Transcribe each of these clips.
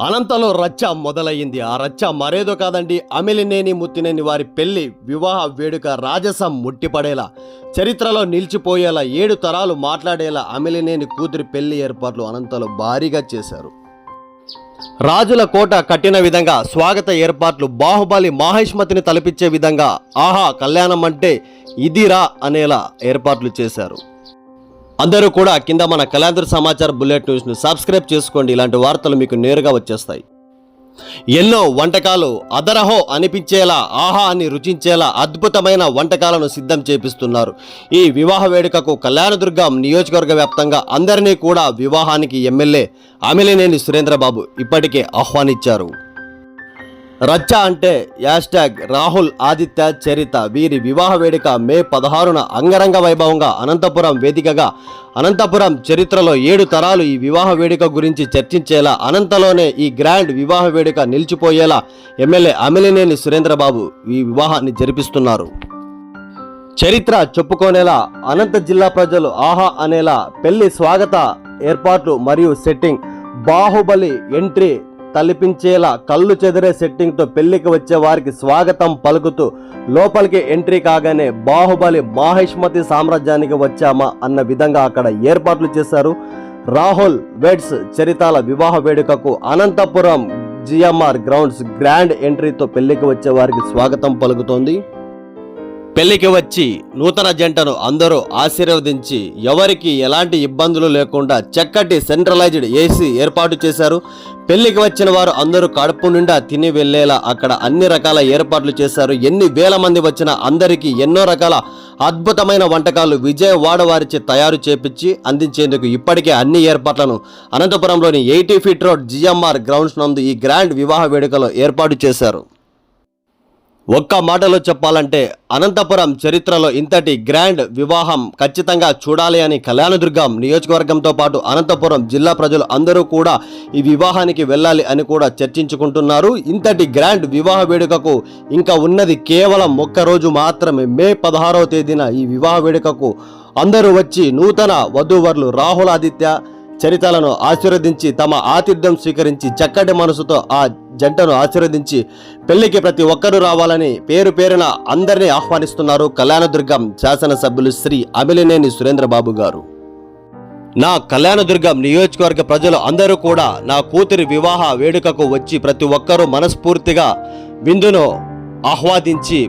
అనంతలో రచ్చ మొదలయ్యింది. ఆ రచ్చ మరేదో కాదండి. అమిలినేని ముత్తినేని వారి పెళ్ళి వివాహ వేడుక రాజసం ముట్టిపడేలా చరిత్రలో నిలిచిపోయేలా ఏడు తరాలు మాట్లాడేలా అమిలినేని కూతురి పెళ్ళి ఏర్పాట్లు అనంతలో భారీగా చేశారు. రాజుల కోట కట్టిన విధంగా స్వాగత ఏర్పాట్లు బాహుబలి మాహేష్మతిని తలపించే విధంగా ఆహా కళ్యాణం అంటే ఇదిరా అనేలా ఏర్పాట్లు చేశారు. అందరూ కూడా కింద మన కళ్యాణ్ సమాచార బుల్లెట్ న్యూస్ను సబ్స్క్రైబ్ చేసుకోండి. ఇలాంటి వార్తలు మీకు నేరుగా వచ్చేస్తాయి. ఎన్నో వంటకాలు అదరహో అనిపించేలా ఆహా అని రుచించేలా అద్భుతమైన వంటకాలను సిద్ధం చేపిస్తున్నారు. ఈ వివాహ వేడుకకు కళ్యాణదుర్గం నియోజకవర్గ వ్యాప్తంగా అందరినీ కూడా వివాహానికి ఎమ్మెల్యే అమిలినేని సురేంద్రబాబు ఇప్పటికే ఆహ్వానించారు. రచ్చ అంటే యాష్ ట్యాగ్ రాహుల్ ఆదిత్య చరిత. వీరి వివాహ వేడుక మే పదహారున అంగరంగ వైభవంగా అనంతపురం వేదికగా అనంతపురం చరిత్రలో ఏడు తరాలు ఈ వివాహ వేడుక గురించి చర్చించేలా అనంతలోనే ఈ గ్రాండ్ వివాహ వేడుక నిలిచిపోయేలా ఎమ్మెల్యే అమిలినేని సురేంద్రబాబు ఈ వివాహాన్ని జరిపిస్తున్నారు. చరిత్ర చెప్పుకోనేలా అనంత జిల్లా ప్రజలు ఆహా అనేలా పెళ్ళి స్వాగత ఏర్పాట్లు మరియు సెట్టింగ్ బాహుబలి ఎంట్రీ తలిపించేలా కళ్ళు చెదిరే సెట్టింగ్తో పెళ్ళికి వచ్చే వారికి స్వాగతం పలుకుతూ లోపలికి ఎంట్రీ కాగానే బాహుబలి మాహిష్మతి సామ్రాజ్యానికి వచ్చామా అన్న విధంగా అక్కడ ఏర్పాట్లు చేశారు. రాహుల్ వెడ్స్ చరితాల వివాహ వేడుకకు అనంతపురం జిఎంఆర్ గ్రౌండ్స్ గ్రాండ్ ఎంట్రీతో పెళ్ళికి వచ్చే వారికి స్వాగతం పలుకుతోంది. పెళ్ళికి వచ్చి నూతన జంటను అందరూ ఆశీర్వదించి ఎవరికి ఎలాంటి ఇబ్బందులు లేకుండా చక్కటి సెంట్రలైజ్డ్ ఏసీ ఏర్పాటు చేశారు. పెళ్ళికి వచ్చిన వారు అందరూ కడుపు నిండా తిని వెళ్ళేలా అక్కడ అన్ని రకాల ఏర్పాట్లు చేశారు. ఎన్ని వేల మంది వచ్చినా అందరికీ ఎన్నో రకాల అద్భుతమైన వంటకాలు విజయవాడ వారిచే తయారు చేపించి అందించేందుకు ఇప్పటికే అన్ని ఏర్పాట్లను అనంతపురంలోని eighty feet road GMR grounds నందు ఈ గ్రాండ్ వివాహ వేడుకలో ఏర్పాటు చేశారు. ఒక్క మాటలో చెప్పాలంటే అనంతపురం చరిత్రలో ఇంతటి గ్రాండ్ వివాహం ఖచ్చితంగా చూడాలి అని కళ్యాణదుర్గం నియోజకవర్గంతో పాటు అనంతపురం జిల్లా ప్రజలు అందరూ కూడా ఈ వివాహానికి వెళ్ళాలి అని కూడా చర్చించుకుంటున్నారు. ఇంతటి గ్రాండ్ వివాహ వేడుకకు ఇంకా ఉన్నది కేవలం ఒక్క రోజు మాత్రమే. మే పదహారవ తేదీన ఈ వివాహ వేడుకకు అందరూ వచ్చి నూతన వధూవరులు రాహుల్ ఆదిత్య చరితలను ఆశీర్వదించి తమ ఆతిథ్యం స్వీకరించి చక్కటి మనసుతో ఆ జంటను ఆశీర్వదించి పెళ్ళికి ప్రతి ఒక్కరూ రావాలని పేరు పేరున అందరినీ ఆహ్వానిస్తున్నారు కళ్యాణదుర్గం శాసనసభ్యులు శ్రీ అమిలినేని సురేంద్రబాబు గారు. నా కళ్యాణదుర్గం నియోజకవర్గ ప్రజలు అందరూ కూడా నా కూతురి వివాహ వేడుకకు వచ్చి ప్రతి ఒక్కరూ మనస్ఫూర్తిగా విందును ఆహ్వాదించి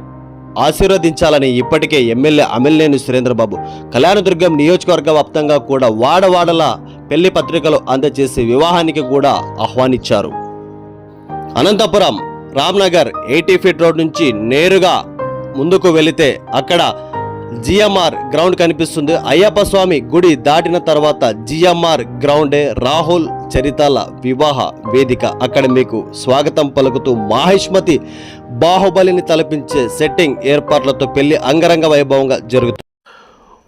ఆశీర్వదించాలని ఇప్పటికే ఎమ్మెల్యే అమిలినేని సురేంద్రబాబు కళ్యాణదుర్గం నియోజకవర్గ వ్యాప్తంగా కూడా వాడవాడల పెళ్ళి పత్రికలు అందజేసి వివాహానికి కూడా ఆహ్వానించారు. Anantapur Ramnagar eighty feet road నుంచి నేరుగా ముందుకు వెళితే అక్కడ జిఎంఆర్ గ్రౌండ్ కనిపిస్తుంది. అయ్యప్ప స్వామి గుడి దాటిన తర్వాత జిఎంఆర్ గ్రౌండే రాహుల్ చరితాల వివాహ వేదిక. అక్కడ మీకు స్వాగతం పలుకుతూ మాహిష్మతి బాహుబలిని తలపించే సెట్టింగ్ ఏర్పాట్లతో పెళ్ళి అంగరంగ వైభవంగా జరుగుతుంది.